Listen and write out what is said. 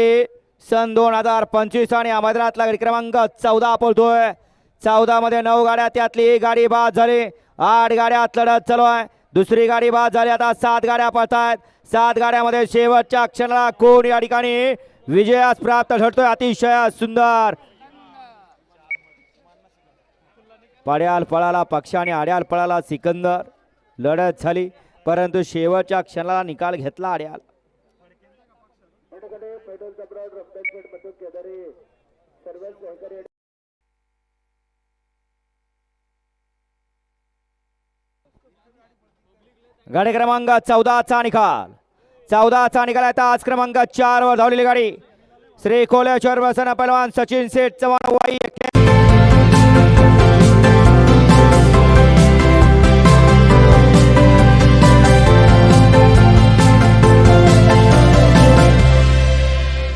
सन दोन हजार पंचवीस आणि या क्रमांक चौदा पळतोय. चौदा मध्ये नऊ गाड्या त्यातली एक गाडी बाद झाली. आठ गाड्यात लढत चालू आहे. दुसरी गाडी बाद झाली. आता सात गाड्या पळतायत. सात गाड्यामध्ये शेवटच्या क्षणाला कोण या ठिकाणी विजयास प्राप्त ठरतोय? अतिशय सुंदर. पड्याल पळाला पक्षाने आड्याल पळाला सिकंदर. लढत झाली. परंतु शेवटच्या क्षणाला निकाल घेतला आड्याल. गाडी क्रमांक चौदाचा निकाल. चौदाचा निकाल आहे. आज क्रमांक चार वर धावलेली गाडी. श्री कोलेश्वर वसन पहलवान सचिन सेठ चव्हाण वाई